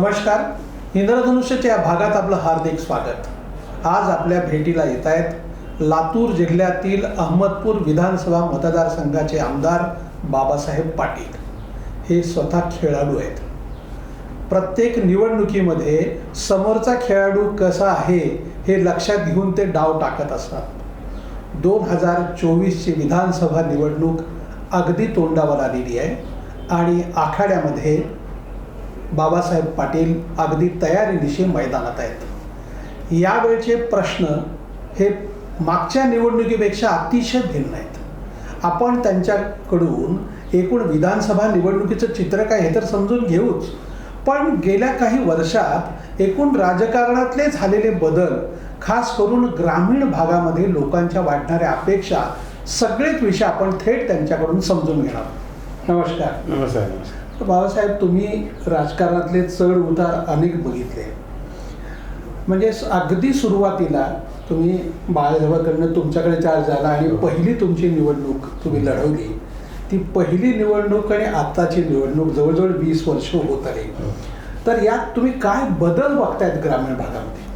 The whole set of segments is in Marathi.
नमस्कार. इंद्रधनुष्यच्या या भागात आपलं हार्दिक स्वागत. आज आपल्या भेटीला येत आहेत लातूर जिल्ह्यातील अहमदपूर विधानसभा मतदारसंघाचे आमदार बाबासाहेब पाटील. हे स्वतः खेळाडू आहेत. प्रत्येक निवडणुकीमध्ये समोरचा खेळाडू कसा आहे हे लक्षात घेऊन ते डाव टाकत असतात. दोन हजार चोवीसची विधानसभा निवडणूक अगदी तोंडावर आलेली आहे आणि आखाड्यामध्ये बाबासाहेब पाटील अगदी तयारीनिशी मैदानात आहेत. यावेळचे प्रश्न हे मागच्या निवडणुकीपेक्षा अतिशय भिन्न आहेत. आपण त्यांच्याकडून एकूण विधानसभा निवडणुकीचं चित्र काय हे तर समजून घेऊच. पण गेल्या काही वर्षात एकूण राजकारणातले झालेले बदल खास करून ग्रामीण भागामध्ये लोकांच्या वाढणाऱ्या अपेक्षा सगळेच विषय आपण थेट त्यांच्याकडून समजून घेणार. नमस्कार. नमस्कार नमस्कार. बाबासाहेब तुम्ही राजकारणातले चढ उतार अनेक बघितले. म्हणजे अगदी सुरुवातीला तुम्ही बाळासाहेबांकडनं तुमच्याकडे चार्ज झाला आणि पहिली तुमची निवडणूक तुम्ही लढवली. ती पहिली निवडणूक आणि आत्ताची निवडणूक जवळजवळ वीस वर्ष होत आली. तर यात तुम्ही काय बदल बघतायत ग्रामीण भागामध्ये?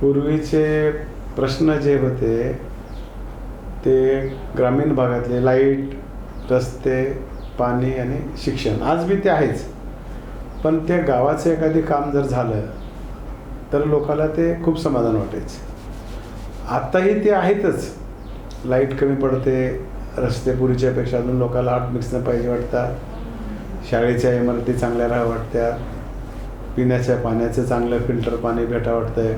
पूर्वीचे प्रश्न जे होते ते ग्रामीण भागातले लाइट रस्ते पाणी आणि शिक्षण. आज बी ते आहेच. पण त्या गावाचं एखादी काम जर झालं तर लोकाला ते खूप समाधान वाटायचं. आत्ताही ते आहेतच. लाइट कमी पडते रस्ते पूर्वीच्यापेक्षा अजून लोकाला आठ मिक्सनं पाहिजे वाटतात. शाळेच्या इमारती चांगल्या राहा वाटत्या पिण्याच्या पाण्याचं चांगलं फिल्टर पाणी भेटा वाटतंय.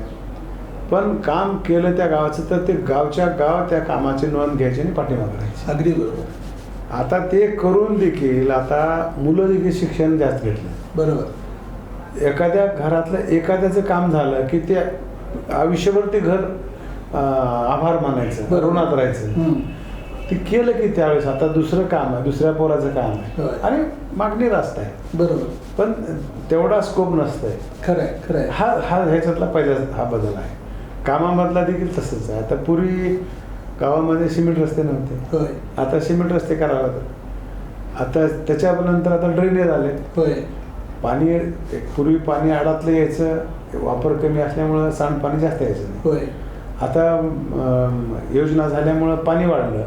पण काम केलं त्या गावाचं तर ते गावच्या गाव त्या कामाची नोंद घ्यायची आणि पाठीमागं राहायची. अगदी बरोबर. आता ते करून देखील आता मुलं देखील शिक्षण जास्त घेतलं. बरोबर. एखाद्या घरातलं एखाद्याचं काम झालं की ते आयुष्यभर ते घर आभार मानायचं. ऋणात राहायचं. ते केलं की त्यावेळेस आता दुसरं काम आहे दुसऱ्या पोराचं काम आहे. आणि मागणी रास्त आहे. बरोबर. पण तेवढा स्कोप नसतंय. खरंय खरंय. हा हा ह्याच्यातला पहिला हा बदल आहे. कामामधला देखील तसंच आहे. आता पूर्वी गावामध्ये सिमेंट रस्ते नव्हते. होय. आता सिमेंट रस्ते करावे लागतात. आता त्याच्यानंतर आता ड्रेनेज आले. होय. पाणी पूर्वी पाणी आडातलं यायचं वापर कमी असल्यामुळं सांडपाणी जास्त यायचं नाही. होय. आता योजना झाल्यामुळं पाणी वाढलं.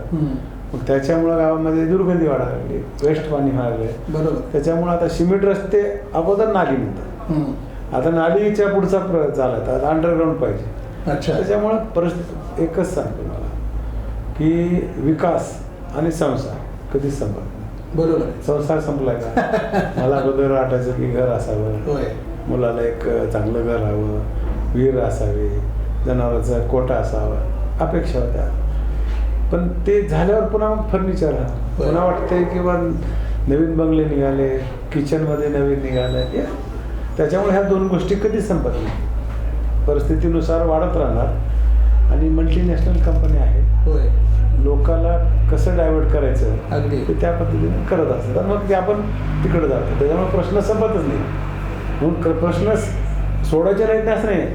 मग त्याच्यामुळं गावामध्ये दुर्गंधी वाढायला लागली. वेस्ट पाणी व्हायला बरोबर. त्याच्यामुळं आता सिमेंट रस्ते अगोदर नाली म्हणतात. आता नालीच्या पुढचा चालत आता अंडरग्राऊंड पाहिजे. अच्छा. त्याच्यामुळं परिस्थिती एकच सांगतो मला की विकास आणि संसार कधीच संपत नाही. बरोबर. संसार संपलाय का? मला अगोदर वाटायचं की घर असावं. होय. मुलाला एक चांगलं घर हवं. विहीर असावी. जनावरांचा कोटा असावा. अपेक्षा होत्या. पण ते झाल्यावर पुन्हा मग फर्निचर. पुन्हा वाटतंय किंवा नवीन बंगले निघाले किचनमध्ये नवीन निघाले. त्याच्यामुळे ह्या दोन गोष्टी कधीच संपत नाही. परिस्थितीनुसार वाढत राहणार. आणि मल्टीनॅशनल कंपनी आहे होय. लोकाला कसं डायव्हर्ट करायचं? अगदी. ते त्या पद्धतीने करत असतात. मग ते आपण तिकडे जातो. त्याच्यामुळे प्रश्न संपतच नाही. म्हणून प्रश्न सोडायचे नाहीत असं नाही.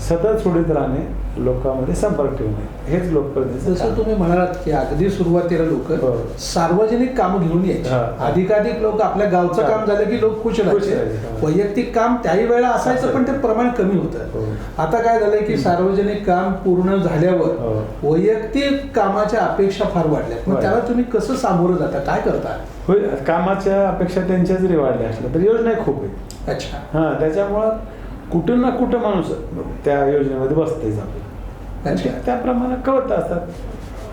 सतत सोडित राहणे लोकांमध्ये संपर्क ठेवणे हेच लोकप्रतिनिधीचं जसं. तुम्ही म्हणालात की अगदी सुरुवातीला लोक हो. सार्वजनिक काम घेऊन यायचे हा, हा. अधिकाधिक लोक आपल्या गावचं हा. काम झालं की लोक खुश राहायचे हा. वैयक्तिक काम त्याही वेळा असायचं पण ते प्रमाण कमी हो. होतं आता काय झालंय की सार्वजनिक काम पूर्ण झाल्यावर हो. वैयक्तिक कामाच्या अपेक्षा फार वाढल्या मग. त्याला तुम्ही कसं सामोरं जाता काय करता होय कामाच्या अपेक्षा त्यांच्या जरी वाढल्या असल्या तर योजना खूप आहे अच्छा हां त्याच्यामुळं कुठं ना कुठं माणूस त्या योजनेमध्ये बसतेच आपलं त्याप्रमाणे कळत असतात.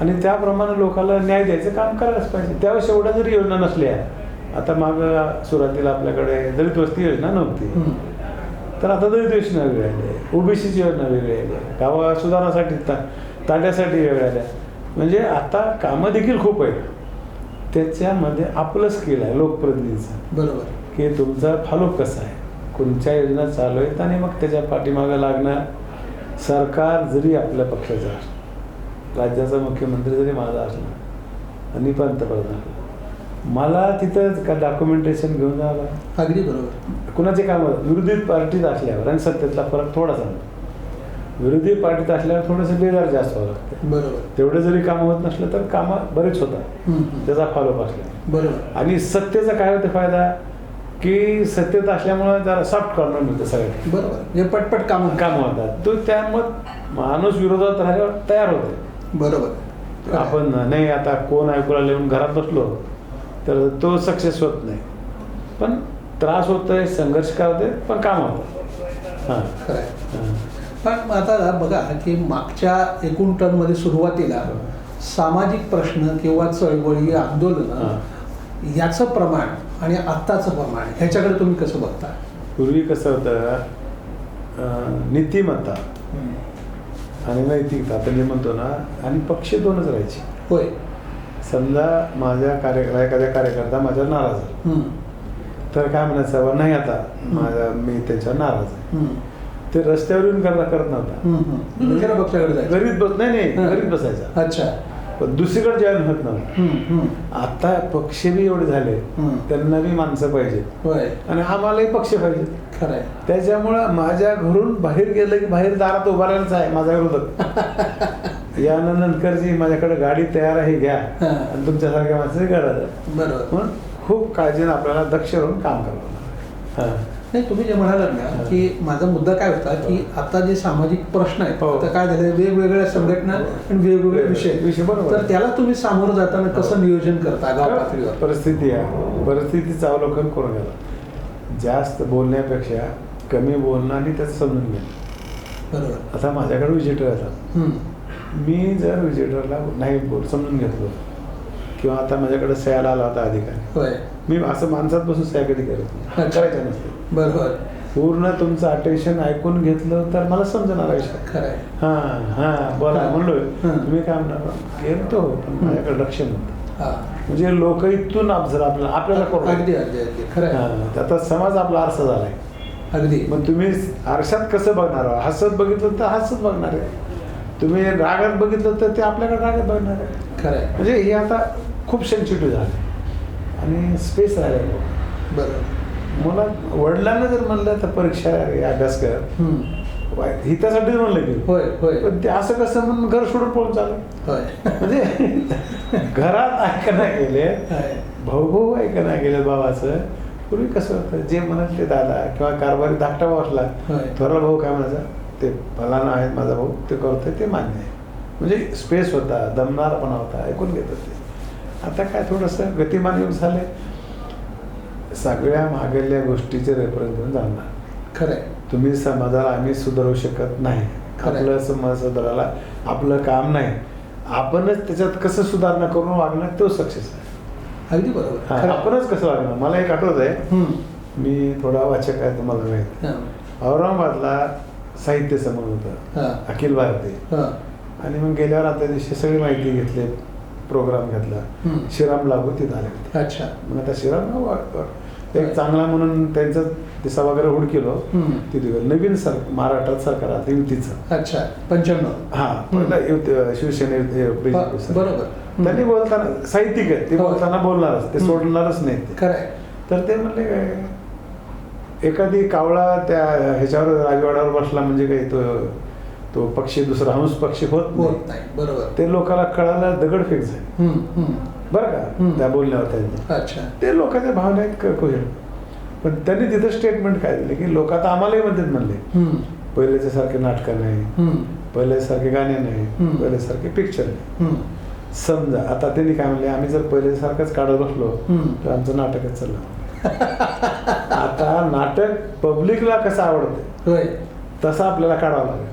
आणि त्याप्रमाणे लोकांना न्याय द्यायचं काम करायलाच पाहिजे. त्यावेळेस एवढ्या जरी योजना नसल्या आता माग सुरुवातीला आपल्याकडे दलित वस्ती योजना नव्हती. तर आता दलित योजना वेगळी आली ओबीसीची योजना वेगळी आली गावा सुधारणासाठी ता तांड्यासाठी वेगळ्या आल्या. म्हणजे आता कामं देखील खूप आहेत. त्याच्यामध्ये आपलं स्किल आहे लोकप्रतिनिधीचं. बरोबर. की तुमचा फॉलोअप कसा आहे? कोणत्या योजना चालू आहेत आणि मग त्याच्या पाठीमागं लागणार सरकार जरी आपल्या पक्षाचं असलं राज्याचा मुख्यमंत्री जरी माझा असला आणि पंतप्रधान. असला, मला तिथं का डॉक्युमेंटेशन घेऊन जावं लागेल? अगदी बरोबर. कुणाचे कामं विरोधी पार्टीत असल्यावर आणि सत्तेतला फरक थोडासा. विरोधी पार्टीत असल्यावर थोडंसं बेजार जास्त व्हावं लागतं. बरोबर. तेवढं जरी कामं होत नसलं तर कामं बरेच होतात. त्याचा फॉलोअप असल्या बरोबर. आणि सत्तेचा काय होतं फायदा? की सत्तेत असल्यामुळे जरा सॉफ्ट कॉर्नर मिळतं सगळ्यांना बरोबर. म्हणजे पटपट काम काम होतात. तो त्यामुळे माणूस विरोधात राहायला तयार होते. बरोबर. आपण नाही आता कोण ऐकूला लिहून घरात बसलो तर तो सक्सेस होत नाही. पण त्रास होतोय संघर्ष का होते पण काम होतं. हां. खरं आहे. पण आता बघा की मागच्या एकूण टर्ममध्ये सुरुवातीला सामाजिक प्रश्न किंवा चळवळी आंदोलनं याचं प्रमाण आणि आत्ताचं प्रमाण ह्याच्याकडे तुम्ही कसं बघता? पूर्वी कसं होतं नीतिमत्ता आणि नैतिकता आता मी म्हणतो ना आणि पक्ष दोनच राहायचे. होय. समजा माझ्या कार्य एखाद्या कार्यकर्ता माझ्यावर नाराज आहे. तर काय म्हणायचं "बा, नाही आता. माझा मी त्याच्यावर नाराज आहे. ते रस्त्यावर येऊन करता करत नव्हता. घरीच बस नाही नाही. घरीच बसायचा. अच्छा. पण दुसरीकडे जॉईन होत नव्हता. आता पक्ष बी एवढे झाले. त्यांना बी माणसं पाहिजे होय आणि आम्हालाही पक्ष पाहिजे खरं आहे त्याच्यामुळं माझ्या घरून बाहेर गेलं की बाहेर दारात उभा राहायलाच आहे माझ्या विरोधात यानंतरची माझ्याकडे गाडी तयार आहे घ्या. आणि तुमच्यासारख्या माणसाची गरज आहे बरोबर म्हणून खूप काळजीने आपल्याला दक्ष राहून काम करावं. हां. नाही तुम्ही जे म्हणालात ना की माझा मुद्दा काय होता की आता जे सामाजिक प्रश्न आहेत हो. आता काय झालं वेगवेगळ्या संघटना आणि वेगवेगळे विषय. विषय बरोबर. तर त्याला तुम्ही सामोरं जाताना कसं नियोजन करता गाव पातळीवर परिस्थिती आहे. परिस्थितीचं अवलोकन करून घ्यायला जास्त बोलण्यापेक्षा कमी बोलणं आणि त्याचं समजून घेणं. बरोबर. आता माझ्याकडे विजिटर हम्म. मी जर विजिटरला नाही बोल समजून घेतलो किंवा आता माझ्याकडे सह्याला आला होता अधिकारी. होय. मी असं माणसात बसून सह्या कधी करत नाही. करायचं नसते. बरोबर. पूर्ण तुमचं अटेन्शन ऐकून घेतलं तर मला समजणार विषय खरं आहे. हां हां बोला. म्हणलोय. तुम्ही काय म्हणणार? घेतो पण माझ्याकडे लक्ष नव्हतं. हा. म्हणजे लोक इथून आपल्याला आपल्याला करू अगदी अगदी अगदी. खरं आहे. हां, आता समाज आपला आरसा झालाय. अगदी. मग तुम्ही आरशात कसं बघणार आहो? हसत बघितलं तर हसत बघणार आहे. तुम्ही रागात बघितलं तर ते आपल्याकडे रागात बघणार आहे. खरं आहे. म्हणजे हे आता खूप सेन्सिटिव्ह झालं आणि स्पेस राहिला बरोबर मला वडिलांना जर म्हणलं तर परीक्षा अभ्यास कर. हितासाठीच म्हणलं की. होय होय. पण ते असं कसं म्हणून घर सोडून पळून चाललं. होय. म्हणजे घरात ऐकणं गेले. भाऊ भाऊ ऐकणं गेले बाबाचं पूर्वी कसं होतं जे म्हणत ते दादा किंवा कारभारी धाकटा भाऊ असला. थोरला भाऊ काय म्हणायचा ते फलाना आहेत माझा भाऊ ते करतोय ते मान्य आहे. म्हणजे स्पेस होता दमणारपणा होता ऐकून घेत होते. आता काय थोडंसं गतिमान युग झाले सगळ्या मागल्या गोष्टीचे रेफरन्स घेऊन जाणार खरं आहे तुम्ही समाजाला आम्ही सुधारू शकत नाही. खरंय. आपलं समाज सुधारायला आपलं काम नाही. आपणच त्याच्यात कसं सुधारणा करून वागणं तो सक्सेस आहे. अगदी बरोबर. आपणच कसं वागणं? मला एक आठवत आहे. मी थोडा वाचक आहे तुम्हाला माहीत. औरंगाबादला साहित्य संमेलन होतं. अखिल भारतीय. आणि मग गेल्यावर आता दिवशी सगळी माहिती घेतली. प्रोग्राम घेतला. श्रीराम लागू तिथं आले होते अच्छा मग आता श्रीराम. एक चांगला म्हणून त्यांचा दिसा वगैरे हुड केलो हम्म. तिथे. नवीन सर महाराष्ट्रात सरकार आता युतीचं अच्छा पंच्याण्णव हा पहिला युती शिवसेना. बरोबर. त्यांनी बोलताना साहित्यिक आहेत ते हो. बोलताना बोलणारच ते. सोडणारच नाही ते खरं आहे तर ते म्हणले काय एखादी कावळा त्या ह्याच्यावर राजवाड्यावर बसला म्हणजे काही तो तो पक्षी दुसरा हंस पक्षी होत नाही. बरोबर. ते लोकांना कळायला दगडफेक झाली. बरं का. त्या बोलण्यावर त्यांनी. अच्छा. ते लोकांच्या भावना आहेत क- कोहेर पण त्यांनी तिथं स्टेटमेंट काय दिले की लोक आता आम्हालाही म्हणतात म्हणले. पहिल्याच्या सारखे नाटकं नाही. पहिल्यासारखे गाणे नाही. पहिल्यासारखे पिक्चर नाही. समजा आता त्यांनी काय म्हणले आम्ही जर पहिल्यासारखंच काढत बसलो. तर आमचं नाटकच चाललं. आता नाटक पब्लिकला कसं आवडतं तसं आपल्याला काढावं लागेल.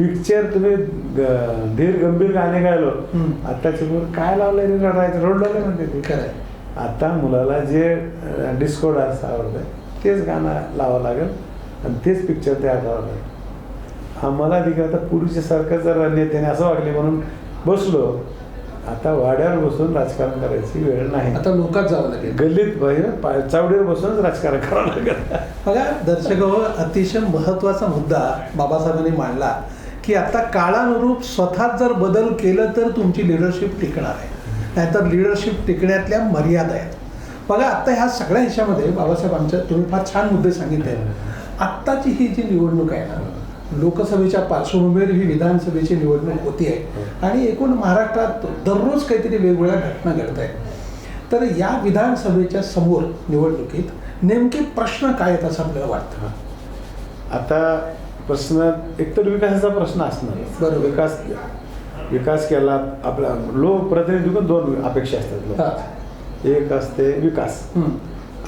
पिक्चर तुम्ही ग- धीर गंभीर गाणे गायलो. हम्म. आताच्या मुलं काय लावलंय रे रडायचं? रोडला म्हणते ते. खरं आहे. आता मुलाला जे डिस्को डान्स आवडतं तेच गाणं लावावं लागेल आणि तेच पिक्चर तयार करावं लागेल. आम्हाला देखील आता पूर्वीच्यासारखं जर नेत्याने असं वागले म्हणून बसलो. आता वाड्यावर बसून राजकारण करायची वेळ नाही. आता लोकात जावं लागेल. गल्लीत बाहेर पा- चावडीवर बसूनच राजकारण करावं लागेल. बघा दर्शकावर अतिशय महत्त्वाचा मुद्दा बाबासाहेबांनी मांडला. की आता काळानुरूप स्वतःच जर बदल केलं तर तुमची लिडरशिप टिकणार आहे. नाहीतर लिडरशिप टिकण्यातल्या मर्यादा आहेत. बघा आत्ता ह्या सगळ्या ह्याच्यामध्ये बाबासाहेब आमच्या तुम्ही फार छान मुद्दे सांगितले. आत्ताची ही जी निवडणूक आहे ना लोकसभेच्या पार्श्वभूमीवर ही विधानसभेची निवडणूक होती आहे. आणि एकूण महाराष्ट्रात दररोज काहीतरी वेगवेगळ्या घटना घडत आहेत. तर या विधानसभेच्या समोर निवडणुकीत नेमके प्रश्न काय आहेत असं आपल्याला वाटतं? आता प्रश्न एकतर विकासाचा प्रश्न असणार बरोबर. विकास विकास केला आपला लोकप्रतिनिधी दोन अपेक्षा असतात. लोक एक असते विकास.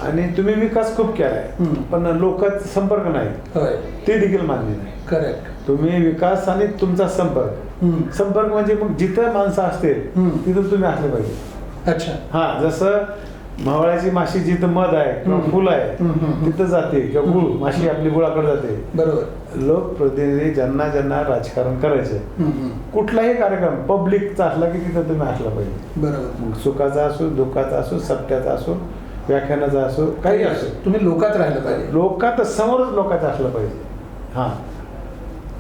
आणि तुम्ही विकास खूप केलाय. पण लोकांचा संपर्क नाही ते देखील मान्य नाही करेक्ट तुम्ही विकास आणि तुमचा संपर्क. संपर्क म्हणजे मग जिथं माणसं असतील. तिथं तुम्ही असले पाहिजे अच्छा हा जसं मावळाची माशी जिथं मध आहे किंवा. फुल आहे. तिथं जाते किंवा गुळ माशी आपली गुळाकडे जाते. बरोबर. लोकप्रतिनिधी ज्यांना ज्यांना राजकारण करायचं. कुठलाही कार्यक्रम पब्लिकचा असला की तिथं तुम्ही असला पाहिजे. बरोबर. मग सुखाचा असो दुःखाचा असो सत्याचा असो व्याख्यानाचा असो काही असो. तुम्ही लोकात राहिलं पाहिजे. लोकात समोरच लोकांचं असलं पाहिजे. हां.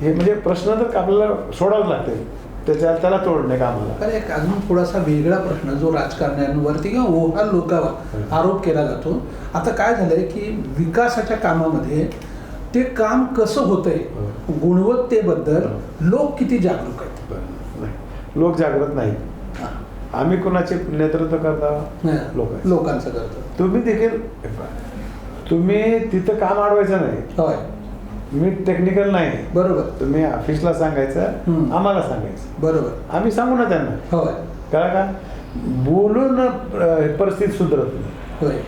हे म्हणजे प्रश्न तर आपल्याला सोडावं लागते. त्याच्या त्याला तोडणे कामाला. पण एक अजून थोडासा वेगळा प्रश्न जो राजकारण्यांवरती किंवा ओव्हर लोकांवर आरोप केला जातो आता काय झालंय की विकासाच्या कामामध्ये ते काम कसं होतंय गुणवत्तेबद्दल लोक किती जागरूक आहेत. लोक जागृत नाही हा. आम्ही कोणाचे नेतृत्व करता? हा. लोकांचं. लोकांचं करतो तुम्ही देखील तुम्ही तिथं काम अडवायचं नाही. होय. मी टेक्निकल नाही. बरोबर. तुम्ही ऑफिसला सांगायचं. आम्हाला सांगायचं. बरोबर. आम्ही सांगू ना त्यांना. होय. कळा का? बोलून परिस्थिती सुधरत नाही. होय.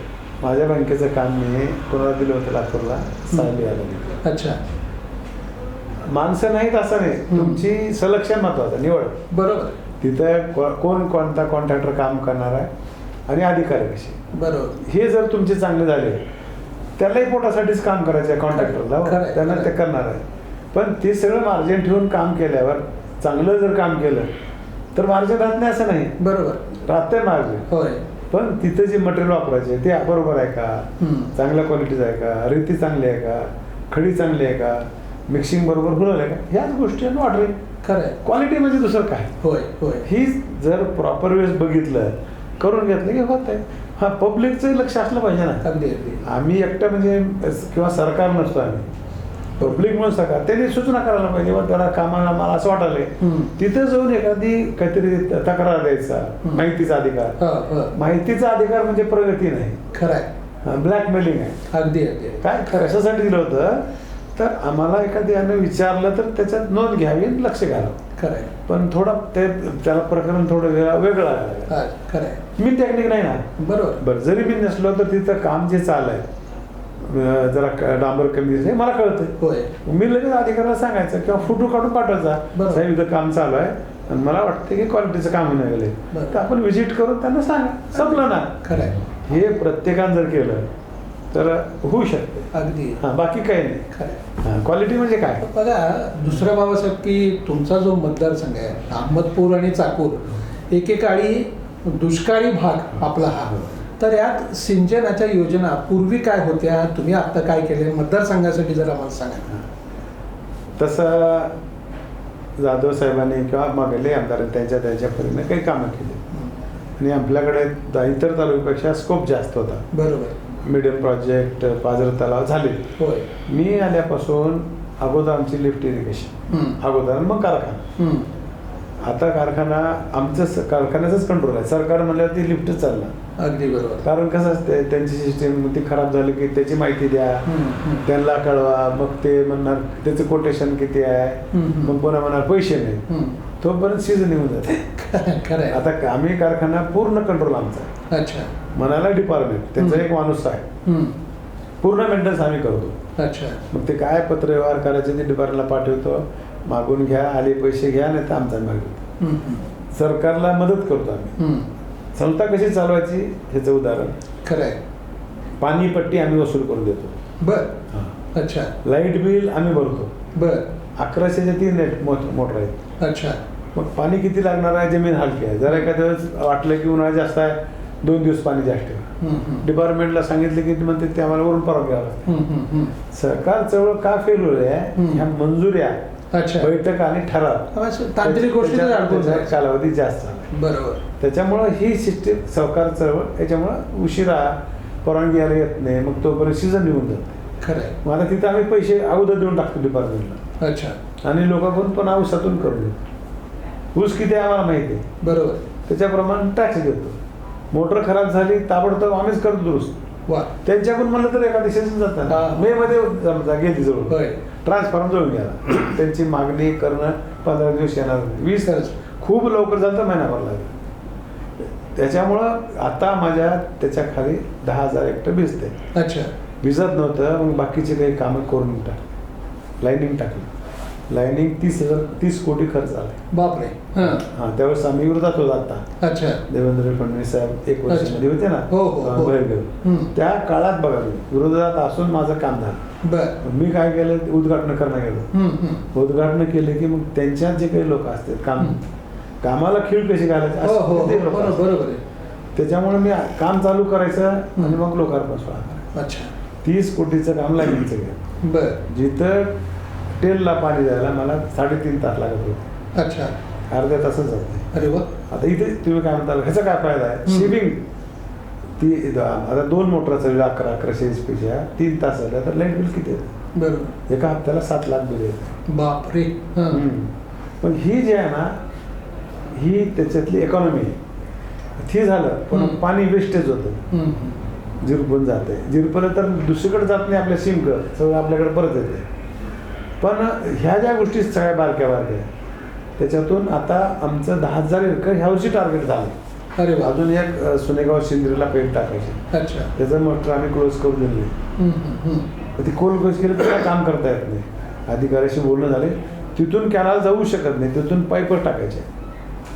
माझ्या बँकेचं काम मी कोणाला दिलं होतं लातूरला? साहेब याला दिलं. अच्छा. माणसं नाहीत असं नाही. तुमची सलक्षण महत्वाचं निवड. बरोबर. तिथं कोण कोणता कॉन्ट्रॅक्टर काम करणार आहे आणि अधिकारी कसे? बरोबर. हे जर तुमचे चांगले झाले त्यालाही पोटासाठीच काम करायचं आहे कॉन्ट्रॅक्टरला त्यांना ते. करणार आहे. पण ते सगळं मार्जिन ठेवून काम केल्यावर चांगलं जर काम केलं तर मार्जिन राहत नाही असं नाही. बरोबर. राहतंय मार्जिन होय. पण तिथं जे मटेरियल वापरायचे ते बरोबर आहे का. चांगल्या क्वालिटीचं आहे का? रेती चांगली आहे का? खडी चांगली आहे का? मिक्सिंग बरोबर होणार आहे का? ह्याच गोष्टी वाटरे खरं क्वालिटी म्हणजे दुसरं काय? होय होय. ही जर प्रॉपर वेळेस बघितलं करून घेतलं की होत आहे. हा पब्लिकचं लक्ष असलं पाहिजे ना. अगदी अगदी. आम्ही एकटं म्हणजे किंवा सरकार नसतो आम्ही. पब्लिक म्हणून सरकार. त्यांनी सूचना करायला पाहिजे व त्याला कामाला मला असं वाटायलंय. हम्म. तिथं जाऊन एखादी काहीतरी तक्रार द्यायचा. माहितीचा अधिकार. हा हा. माहितीचा अधिकार म्हणजे प्रगती नाही. खरं आहे ब्लॅकमेलिंग आहे. अगदी अगदी. काय कशासाठी दिलं होतं? तर आम्हाला एखाद्यानं विचारलं तर त्याच्यात नोंद घ्यावी आणि लक्ष घालावं खरं आहे पण थोडा ते त्याला प्रकरण थोडं वेगळं वेगळं आहे. हा खरं आहे मी टेक्निक नाही ना. बरोबर. बरं जरी मी नसलो तर तिथं काम जे चालू आहे अं, जरा क- डांबर कमी दिसते मला कळतं होय. मी लगेच अधिकाऱ्याला सांगायचं किंवा फोटो काढून पाठवायचा बरोबर. साहेब इथं काम चालू आहे. आणि मला वाटतं की क्वालिटीचं काम होणार गेले बरोबर. तर आपण व्हिजिट करून त्यांना सांगा. संपलं ना. खरं आहे हे प्रत्येकानं जर केलं तर होऊ शकते अगदी. हां बाकी काही नाही. खरं आहे क्वालिटी म्हणजे काय? बघा दुसरा बाबासाहेब की तुमचा जो मतदारसंघ आहे अहमदपूर आणि चाकूर एकेकाळी दुष्काळी भाग आपला हा. तर यात सिंचनाच्या योजना पूर्वी काय होत्या तुम्ही आता काय केले मतदारसंघासाठी जर आम्हाला सांगा. तसं जाधव साहेबांनी किंवा मागले आमदारांनी त्यांच्या त्यांच्या परीने काही कामं केली. आणि आपल्याकडे इतर तालुक्यापेक्षा स्कोप जास्त होता. बरोबर. मिडियम प्रोजेक्ट पाझर तलाव झाले. होय. मी आल्यापासून अगोदर आमची लिफ्ट इरिगेशन. अगोदर मग कारखाना. आता कारखाना आमचं कारखान्याचाच कंट्रोल आहे. सरकार म्हणल्यावर ती लिफ्टच चालणार. अगदी बरोबर. कारण कसं असते त्यांची सिस्टीम ती खराब झाली की त्याची माहिती द्या. त्यांना कळवा. मग ते म्हणणार त्याचं कोटेशन किती आहे. मग कोणा म्हणणार पैसे नाही. तोपर्यंत सीझन येऊन जाते. आता आम्ही कारखाना पूर्ण कंट्रोल आमचा. अच्छा. म्हणायला डिपार्टमेंट त्यांचा. एक माणूस आहे. पूर्ण मेंटेनन्स आम्ही करतो. अच्छा. मग ते काय पत्रव्यवहार करायचे ते डिपार्टमेंटला पाठवतो. मागून घ्या आले पैसे घ्या नाही तर आमचा मागवतो. सरकारला मदत करतो आम्ही. संस्था कशी चालवायची ह्याचं उदाहरण. खरं आहे पाणी पट्टी आम्ही वसूल करून देतो. बर. अच्छा. लाइट बिल आम्ही भरतो. बर. अकराशेचे तीन नेट मोटर आहेत. अच्छा. मग पाणी किती लागणार आहे? जमीन हलकी आहे. जर एखाद्या वेळेस वाटलं की उन्हाळा जास्त आहे. दोन दिवस पाणी जास्त. डिपार्टमेंटला सांगितलं की म्हणते ते आम्हाला वरून परवा घ्यावं लागतं. सरकार चळवळ का फेल होईल. ह्या मंजुऱ्या बैठक आणि ठराव. तांत्रिक गोष्टी. कालावधी जास्त झाला. बरोबर. त्याच्यामुळं ही सिस्टीम सहकार चळवळ याच्यामुळं उशिरा परवानगी यायला येत नाही. मग तोपर्यंत सीझन निघून जाते. खरं आता तिथं आम्ही पैसे अगोदर देऊन टाकतो डिपार्टमेंटला अच्छा. आणि लोकांकडून पण औषधातून करून देतो. ऊस किती आम्हाला माहिती आहे. बरोबर. त्याच्याप्रमाणे टॅक्स देतो. मोटर खराब झाली ताबडतोब आम्हीच करतो दुरुस्त. वा. त्यांच्याकडून म्हणलं तर एका दिवसाच जातात. मे मध्ये गेली जवळ होय. ट्रान्सफॉर्म जवळ गेला. त्यांची मागणी करणं पंधरा दिवस येणार वीस. खूप लवकर तर महिनाभर लागला. त्याच्यामुळं आता माझ्या त्याच्याखाली दहा हजार हेक्टर भिजते अच्छा. भिजत नव्हतं मग बाकीचे काही कामं करून टाक. लाईनिंग टाकली. लाईनिंग तीस हजार तीस कोटी खर्च आला बापरे. हां. हां त्यावेळेस आम्ही विरोधात होतो आता. अच्छा. देवेंद्र फडणवीस साहेब एक वर्षामध्ये होते ना? हो, हो, हो. बाहेर गेलो. हम्म. त्या काळात बघा मी विरोधात असून माझं काम झालं. बर. मी काय केलं? उद्घाटन करणं गेलो. हम्म, हम्म. उद्घाटन केले की मग त्यांच्यात जे काही लोक असतात काम. कामाला खीळ कशी घालायची? हो हो असे हो, ते लोक बरोबर असतात. बरोबर आहे. त्याच्यामुळे मी काम चालू करायचं आणि मग लोकार्पण सोहळा करायचा. अच्छा. तीस कोटीचं काम लाईनीचं घ्या. बर. जिथं टेलला पाणी द्यायला मला साडेतीन तास लागत होते. अच्छा. अर्ध्या तासच जाते अरे वा. आता इथे तुम्ही काय म्हणता ह्याचा काय फायदा आहे. शेविंग ती आता दोन मोटर चालली अकरा अकराशे एच पीच्या तीन तास झाल्या तर लाइट बिल किती येतं बरोबर. एका हप्त्याला सात लाख बिल येतं. बापरे. पण ही जी आहे ना ही त्याच्यातली इकॉनॉमी आहे. ती झालं पण. पाणी वेस्टेज होतं. झिरपून जाते झिरपलं तर दुसरीकडे जात नाही आपल्या सिंक सगळं आपल्याकडे परत येते पण ह्या ज्या गोष्टी सगळ्या बारक्या बारक्या त्याच्यातून आता आमचं दहा हजार एकर ह्या वर्षी टार्गेट झालं. अरे अजून एक सुनेगाव शिंद्रीला पेट टाकायचे. अच्छा. त्याचं मोटर आम्ही क्लोज करून दिले. ती कोल क्लोज केलं तर काय काम करता येत नाही. अधिकाऱ्याशी बोलणं झाले. तिथून कॅनल जाऊ शकत नाही. तिथून पाईपच टाकायचे.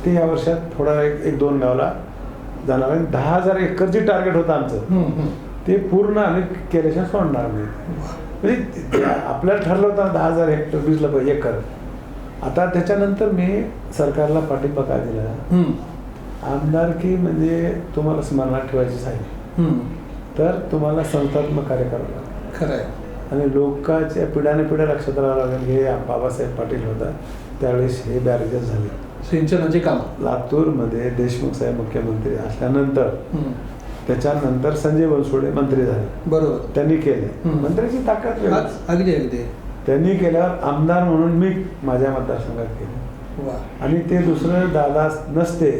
ते या वर्षात थोडा एक एक दोन गावला जाणार आहे. दहा हजार एकरची टार्गेट होतं आमचं. ते पूर्ण आम्ही केल्याशिवाय सोडणार नाही. म्हणजे आपल्याला ठरलं होतं दहा हजार हेक्टर भिजलं पाहिजे एकर. आता त्याच्यानंतर मी सरकारला पाठिंबा काय दिला? आमदारकी म्हणजे तुम्हाला स्मरणात ठेवायचीच आहे. तर तुम्हाला संस्थात्मक कार्य करावं लागेल. खरं आहे आणि लोकांच्या पिढ्याने पिढ्या लक्षात राहावं लागेल हे बाबासाहेब पाटील होता त्यावेळेस हे बॅरेजेस झाले. सिंचनाची कामं. लातूरमध्ये देशमुख साहेब मुख्यमंत्री असल्यानंतर. त्याच्यानंतर संजय बनसोडे मंत्री झाले. बरोबर. त्यांनी केले. मंत्र्याची ताकद अगदी अगदी. त्यांनी केल्यावर आमदार म्हणून मी माझ्या मतदारसंघात केले आणि ते दुसरं दादा नसते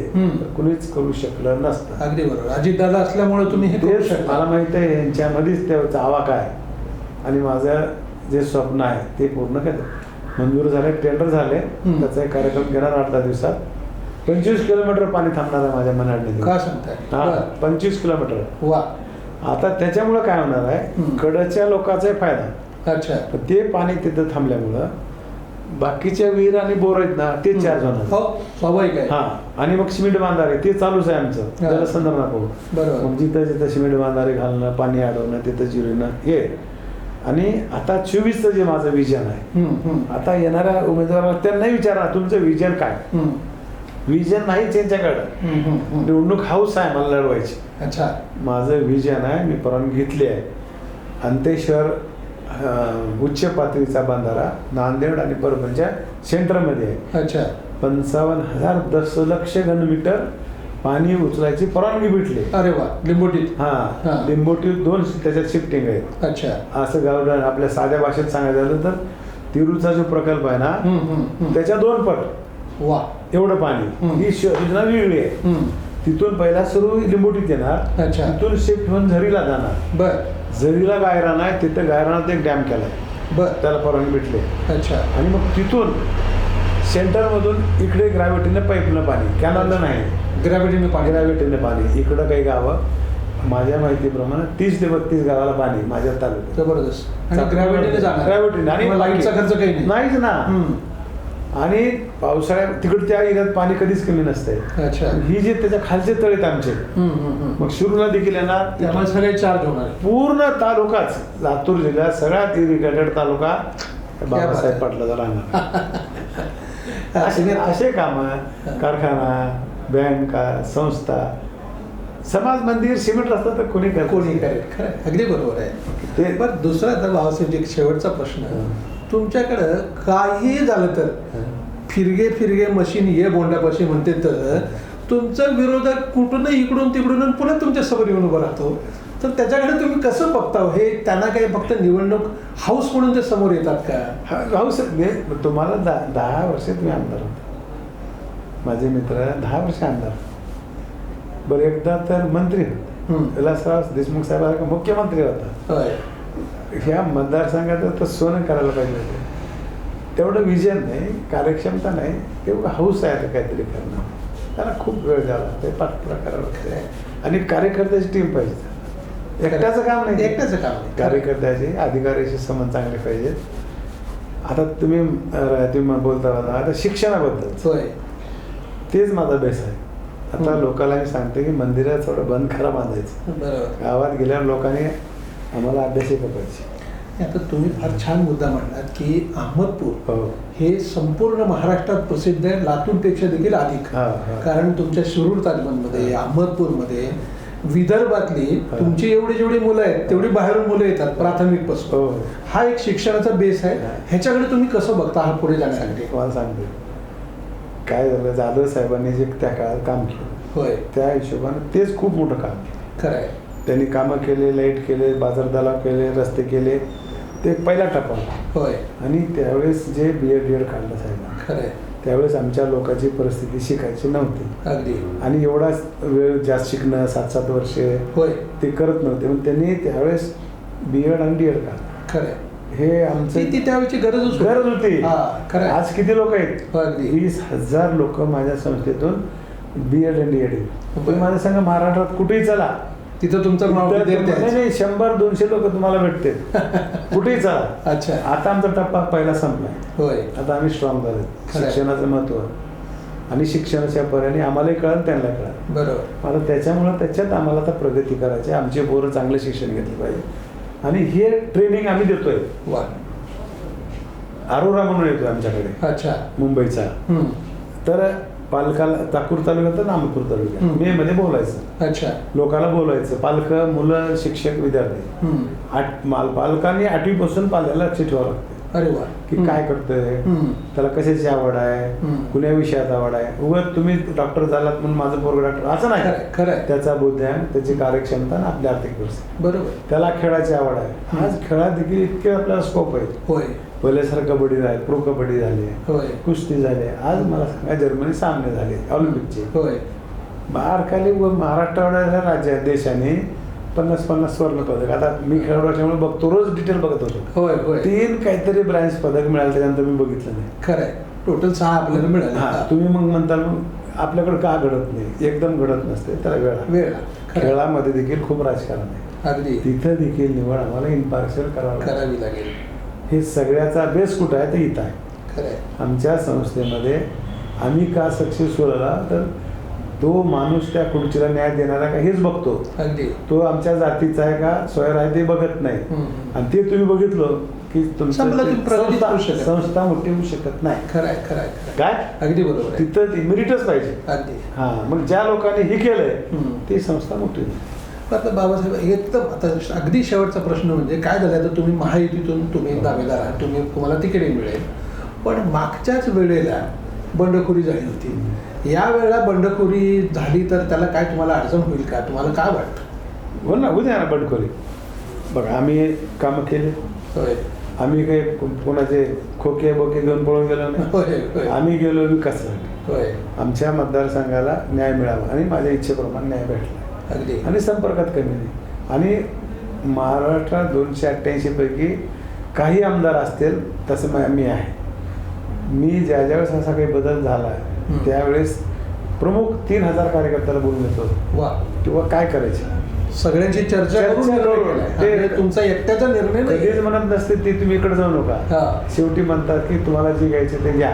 कुणीच करू शकलं नसतं. अगदी बरोबर. अजितदादा असल्यामुळे तुम्ही हे मला माहीत आहे यांच्यामध्येच त्याचा आवा काय? आणि माझं जे स्वप्न आहे ते पूर्ण केलं. मंजूर झाले टेंडर झाले. त्याचा एक कार्यक्रम घेणार आठ दहा दिवसात. पंचवीस किलोमीटर पाणी थांबणार आहे माझ्या मनाडणे का सांगताय? हा बरं. पंचवीस किलोमीटर. वा. आता त्याच्यामुळे काय होणार आहे. कडच्या लोकांचा फायदा. अच्छा. पण ते पाणी तिथं थांबल्यामुळं बाकीच्या विहीर आणि बोर आहेत ना ते चार्ज होणार हो स्वाभाविक आहे. हा आणि मग सिमेंट बांधारे ते चालूच आहे आमचं. हा. त्याला संदर्भ नको. बरोबर. मग जिथं जिथं सिमेंट बांधारे घालणं पाणी अडवणं तिथं जिरणं हे. आणि आता चोवीसचं जे माझं विजन आहे हम्म, हम्म, आता येणाऱ्या उमेदवाराला त्यांनाही विचारा तुमचं विजन काय? हम्म, विजन नाही त्यांच्याकडं हम्म, हम्म, हम्म. निवडणूक हाऊस आहे मला लढवायची. अच्छा. माझं विजन आहे मी परवानगी घेतली आहे. अंतेश्वर अं, उच्च पातळीचा बंधारा नांदेड आणि परभणीच्या सेंटरमध्ये आहे. अच्छा. पंचावन्न हजार दशलक्ष घनमीटर पाणी उचलायची परवानगी भेटली. अरे वा लिंबोटीत. हा हा. लिंबोटी दोन त्याच्यात शिफ्टिंग आहे अच्छा. असं गावडन आपल्या साध्या भाषेत सांगायचं झालं तर तिरूचा जो प्रकल्प आहे ना. त्याच्या दोन पट. वा. एवढं पाणी. ही योजना वेगळी आहे. तिथून पहिला सुरू लिंबोटीत येणार. तिथून शिफ्ट होऊन झरीला जाणार. बर. झरीला गायरान आहे तिथं गायरानात एक डॅम केलाय. बर. त्याला परवानगी भेटली. अच्छा. आणि मग तिथून सेंटरमधून इकडे ग्रॅव्हिटीनं पाईपनं पाणी कॅनलनं नाही. ग्रॅव्हिटीने पाणी. ग्रॅव्हिटीनं पाणी. इकडं काही गावं माझ्या माहितीप्रमाणे तीस ते बत्तीस गावाला पाणी माझ्या तालुक्यात. जबरदस्त. आणि ग्रॅव्हिटीने ग्रॅव्हिटीने आणि लाईटचा खर्च काही नाही. नाहीच ना. आणि पावसाळ्यात तिकडे त्या एरियात पाणी कधीच कमी नसतंय. अच्छा. ही जे त्याच्या खालचे तळे आहेत आमचे. मग शिरूरला देखील येणार त्यामुळे सगळे चार्ज होणार. पूर्ण तालुकाच लातूर जिल्ह्यात सगळ्यात इरिगेटेड तालुका बाबासाहेब पाटलाचा राहणार. असे असे काम कारखाना बँका संस्था समाज मंदिर सिमेंट रस्ता तर कोणी करत कोणी. करेल खरं. अगदी बरोबर आहे. ते पण दुसरा तर भावासाहेब एक शेवटचा प्रश्न. तुमच्याकडं काही झालं तर फिरगे फिरगे मशीन ये बोंडापाशी म्हणते तर तुमचा विरोधक कुठून इकडून तिकडून पुन्हा तुमच्यासमोर येऊन उभं राहतो. तर त्याच्याकडे तुम्ही कसं बघता हो? त्यांना काही फक्त निवडणूक हाऊस म्हणून ते समोर येतात का? हा, मी तुम्हाला दहा दहा वर्षात मी आमदार होतो. माझे मित्र दहा वर्ष आमदार. बरं एकदा तर मंत्री होते. विलासराव देशमुख साहेब मुख्यमंत्री होता. होय मतदारसंघात तर सोनं करायला पाहिजे होतं. तेवढं विजन नाही कार्यक्षमता नाही तेवढं हौस आहे आता काहीतरी करणं. त्याला खूप वेळ द्यावा लागते पाठपुरा करावं लागते. आणि कार्यकर्त्याची टीम पाहिजे. एकट्याचं काम नाही. एकट्याचं काम नाही. कार्यकर्त्याचे अधिकाऱ्याचे संबंध चांगले पाहिजेत. आता तुम्ही तुम्ही बोलता होता आता शिक्षणाबद्दल. तेच माझा बेस आहे. आता. लोकांना मी सांगते की मंदिरात थोडं बंद खरा बांधायचं. गावात गेल्यावर लोकांनी आम्हाला अभ्यासही पाहिजे आता तुम्ही फार छान मुद्दा मांडलात की अहमदपूर हो. हे संपूर्ण महाराष्ट्रात प्रसिद्ध आहे लातूरपेक्षा देखील अधिक. कारण तुमच्या शिरूर तालुक्यामध्ये अहमदपूरमध्ये विदर्भातली. तुमची एवढी जेवढी मुलं आहेत तेवढी बाहेरून मुलं येतात प्राथमिकपासून. हो. हा एक शिक्षणाचा बेस आहे. ह्याच्याकडे तुम्ही कसं बघता हा पुढे जाण्यासाठी? तुम्हाला सांगते. काय झालं जाधव साहेबांनी जे त्या काळात काम केलं होय. त्या हिशोबाने तेच खूप मोठं काम केलं. खरं आहे. त्यांनी कामं केले लाइट केले बाजार दलाव केले रस्ते केले. ते पहिला टप्पा होता. होय. आणि त्यावेळेस जे बी एड डी एड काढलं साहेबांना खरं आहे त्यावेळेस आमच्या लोकांची परिस्थिती शिकायची नव्हती. अगदी. आणि एवढा वेळ जास्त शिकणं सात सात वर्षे होय. ते करत नव्हते. पण त्यांनी त्यावेळेस बी एड आणि डी एड काढलं. खरं हे आमचं ती त्यावेळची गरजच होती. गरज होती. खरं आहे. आज किती लोक आहेत? हो, अगदी. वीस हजार लोक माझ्या संस्थेतून बी एड आणि डी एड तुम्ही माझ्या संघ महाराष्ट्रात कुठेही चला. तिथं तुमचं नाव तिथं विद्यार्थी नाही शंभर दोनशे लोक तुम्हाला भेटते कुठेही चला अच्छा. आता आमचा टप्पा पहिला संपलाय. होय. आता आम्ही स्ट्रॉंग झालो खरंय. शिक्षणाचं महत्त्व. आणि शिक्षणाच्या पर्याने आम्हालाही कळलं त्यांना कळलं. बरोबर. मला त्याच्यामुळं त्याच्यात आम्हाला आता प्रगती करायची आहे. आमचे पोरं चांगलं शिक्षण घेतलं पाहिजे. आणि हे ट्रेनिंग आम्ही देतोय. वा. अरोरा म्हणून येतोय आमच्याकडे. अच्छा. मुंबईचा. हम्म. तर पालकाला चाकूर तालुक्यात तर नामपूर तालुक्यात. मे मध्ये बोलायचं. अच्छा. लोकांना बोलायचं. पालक मुलं शिक्षक विद्यार्थी. आठ माल पालकांनी आठवीपासून पाल्याला लक्ष ठेवावं लागतं. अरे वा. की काय करतोय. त्याला कशाची आवड आहे. कुण्या विषयात आवड आहे? उगत तुम्ही डॉक्टर झालात म्हणून माझं पोरग डॉक्टर असं नाही. खरंय. त्याचा बुद्ध्यान त्याची कार्यक्षमता आणि आपली आर्थिक बरोबर. त्याला खेळाची आवड आहे. आज खेळात देखील इतके आपल्याला स्कोप आहे होय. पहिले सर कबड्डी झाली प्रो कबड्डी झाली होय. कुस्ती झाली. आज मला सांगा जर्मनी सामने झाले ऑलिम्पिकचे. होय. बारकाली व महाराष्ट्र एवढ्या राज्य देशाने पन्नास पन्नास स्वर्ण पदक. आता मी खेळाडू असल्यामुळे बघतो रोज डिटेल बघत होतो. होय होय. तीन काहीतरी ब्रँच पदक मिळालं त्याच्यानंतर मी बघितलं नाही. खरंय. टोटल सहा आपल्याला हा मिळाले तुम्ही मग म्हणता मग आपल्याकडे का घडत नाही? एकदम घडत नसते त्याला वेळ. वेळ खरं खेळामध्ये देखील खूप राजकारण आहे. अगदी. तिथं देखील निवड आम्हाला इम्पार्शियल करावं. करावी लागेल. हे सगळ्याचा बेस कुठं आहे? ते इथं आहे. आमच्या संस्थेमध्ये आम्ही का सक्सेसफुल आला तर तो माणूस त्या खुर्चीला न्याय देणारा का हेच बघतो. अगदी. तो आमच्या जातीचा आहे का स्वयर आहे ते बघत नाही. आणि ते तुम्ही बघितलं की संस्था- करू शकत. संस्था मोठी होऊ शकत नाही. खरंय खरंय खरंय. काय? अगदी बरोबर तिथं ते मेरिटच पाहिजे. अगदी. हा मग ज्या लोकांनी हे केलंय. ती संस्था मोठी होईल. आता बाबासाहेब एकदम आता अगदी शेवटचा प्रश्न म्हणजे काय झालं तर तुम्ही महायुतीतून तुम्ही दावेदार आहात तुम्ही तुम्हाला तिकीटही मिळेल. पण मागच्याच वेळेला बंडखोरी झाली होती. या वेळेला बंडखोरी झाली तर त्याला काय तुम्हाला अडचण होईल का? तुम्हाला काय वाटतं? हो ना उद्या ना बंडखोरी. बघा आम्ही कामं केले. होय. आम्ही काही कोणाचे खोके बोके घेऊन पळून गेलो नाही. होय होय. आम्ही गेलो विकासासाठी. होय. आमच्या मतदारसंघाला न्याय मिळावा आणि माझ्या इच्छेप्रमाणे न्याय भेटला. अगदी. आणि संपर्कात कमी नाही. आणि महाराष्ट्रात दोनशे अठ्ठ्याऐंशी पैकी काही आमदार असतील तसं मा- आहे. मी ज्या ज्यावेळेस असा काही बदल झाला. त्यावेळेस प्रमुख तीन हजार कार्यकर्त्याला बोलून येतो वा. किंवा काय करायचे? सगळ्यांची चर्चा ते- तुमचा एकट्याचा निर्णय कधीच म्हणत नसते ते तुम्ही इकडे जाऊ नका. हा. शेवटी म्हणतात की तुम्हाला जे घ्यायचे ते घ्या.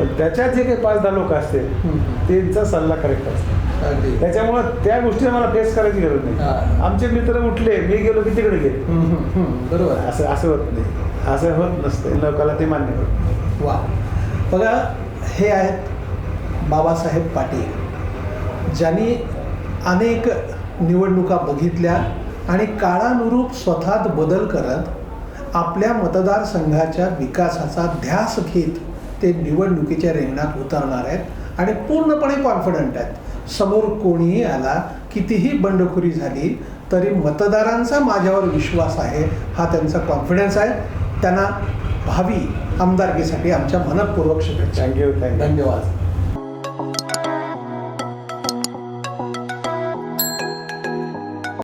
पण त्याच्यात जे काही पाच दहा लोक असतील. त्यांचा सल्ला करेक्ट असतो. त्याच्यामुळं त्या गोष्टी मला फेस करायची गरज नाही. आमचे मित्र उठले मी गेलो की तिकडे गेले. बरोबर. असं असं होत नाही. असं होत नसते लोकांना ते मान्य होत वा. बघा हे आहेत बाबासाहेब पाटील. ज्यांनी अनेक निवडणुका बघितल्या आणि काळानुरूप स्वतःत बदल करत आपल्या मतदारसंघाच्या विकासाचा ध्यास घेत ते निवडणुकीच्या रिंगणात उतरणार आहेत आणि पूर्णपणे कॉन्फिडंट आहेत. समोर कोणीही आला कितीही बंडखोरी झाली तरी मतदारांचा माझ्यावर विश्वास आहे हा त्यांचा कॉन्फिडन्स आहे. त्यांना भावी आमदारकीसाठी आमच्या मनपूर्वक शुभेच्छा. थँक्यू थँक्यू धन्यवाद.